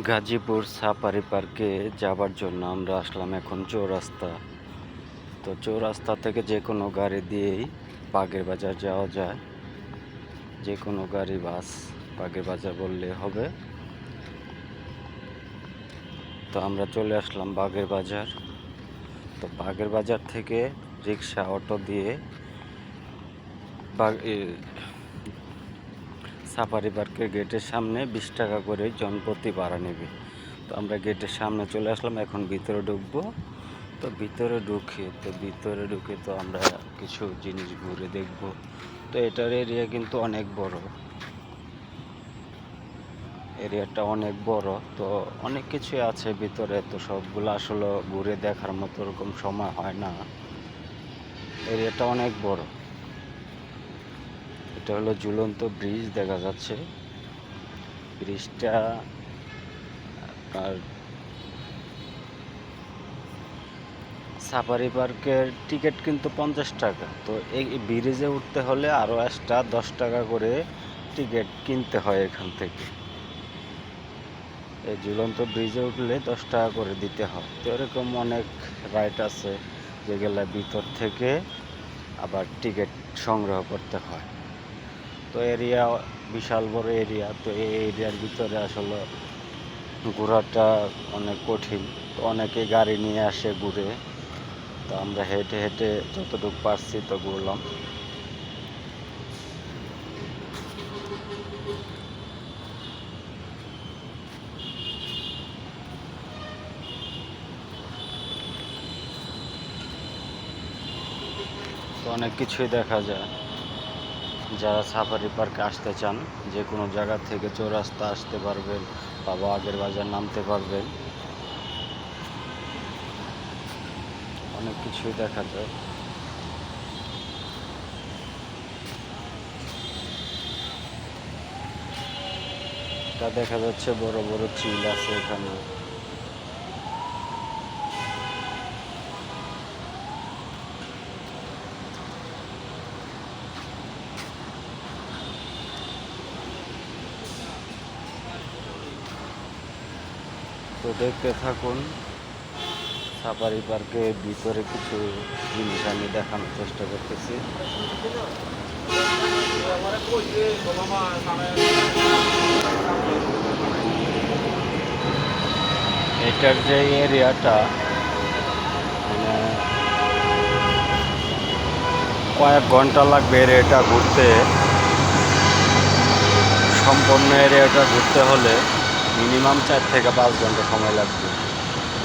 Gazipur safari পার্কে যাবার জন্য আমরা আসলাম এখন চৌরাস্তা। তো চৌরাস্তা থেকে যে কোনো গাড়ি দিয়েই বাগের বাজার যাওয়া যায়। যে কোনো গাড়ি, বাস বাগের বাজার বললে হবে। তো আমরা চলে আসলাম বাগের বাজার। তো বাগের বাজার থেকে রিক্সা, অটো দিয়ে সাফারি পার্কের গেটের সামনে বিশ টাকা করে জনপ্রতি ভাড়া নেবে। তো আমরা গেটের সামনে চলে আসলাম, এখন ভিতরে ঢুকবো। তো ভিতরে ঢুকে, তো ভিতরে ঢুকে তো আমরা কিছু জিনিস ঘুরে দেখব। তো এটার এরিয়া কিন্তু অনেক বড়। এরিয়াটা অনেক বড়, তো অনেক কিছুই আছে ভিতরে। তো সবগুলো আসলে ঘুরে দেখার মতো ওরকম সময় হয় না। এরিয়াটা অনেক বড়। এটা হলো ঝুলন্ত ব্রিজ দেখা যাচ্ছে। ব্রিজটা আর সাফারি পার্কের টিকিট কিন্তু পঞ্চাশ টাকা। তো এই ব্রিজে উঠতে হলে আরও এক্সট্রা দশ টাকা করে টিকিট কিনতে হয় এখান থেকে। এই ঝুলন্ত ব্রিজে উঠলে দশ টাকা করে দিতে হয়। তো এরকম অনেক রাইড আছে যেগুলা ভিতর থেকে আবার টিকিট সংগ্রহ করতে হয়। তো এরিয়া বিশাল বড় এরিয়া তো এই এরিয়ার ভিতরে আসলে ঘোরাটা অনেক কঠিন। তো অনেকে গাড়ি নিয়ে আসে ঘুরে। তো আমরা হেঁটে হেঁটে যতটুকু পারছি তো ঘুরলাম। তো অনেক কিছুই দেখা যায়। যারা সাফারি পার্কে আসতে চান, যে কোনো জায়গা থেকে চৌরাস্তা আসতে পারবেন বা বাগের বাজার নামতে পারবেন। অনেক কিছুই দেখা যায়। দেখা যাচ্ছে বড় বড় চিল আছে এখানে। তো দেখতে থাকুন, সাফারি পার্কের ভিতরে কিছু জিনিস আমি দেখানোর চেষ্টা করতেছি। এটার যে এরিয়াটা মানে কয়েক ঘণ্টা লাগবে এরিয়াটা ঘুরতে। সম্পূর্ণ এরিয়াটা ঘুরতে হলে মিনিমাম চার থেকে পাঁচ ঘণ্টা সময় লাগবে।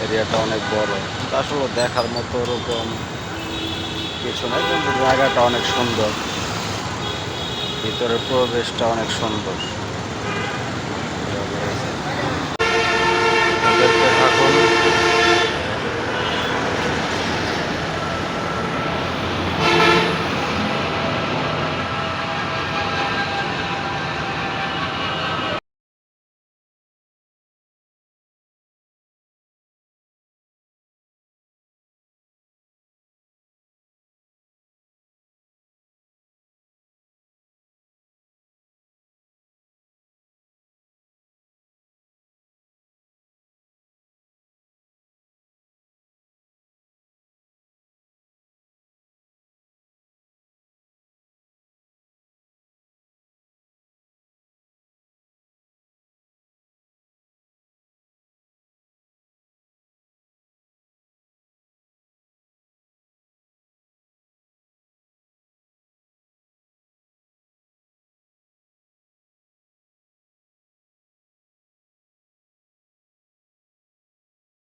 এরিয়াটা অনেক বড়। আসলে দেখার মতো ওরকম কিছু নাই, কিন্তু জায়গাটা অনেক সুন্দর। ভিতরের প্রবেশটা অনেক সুন্দর।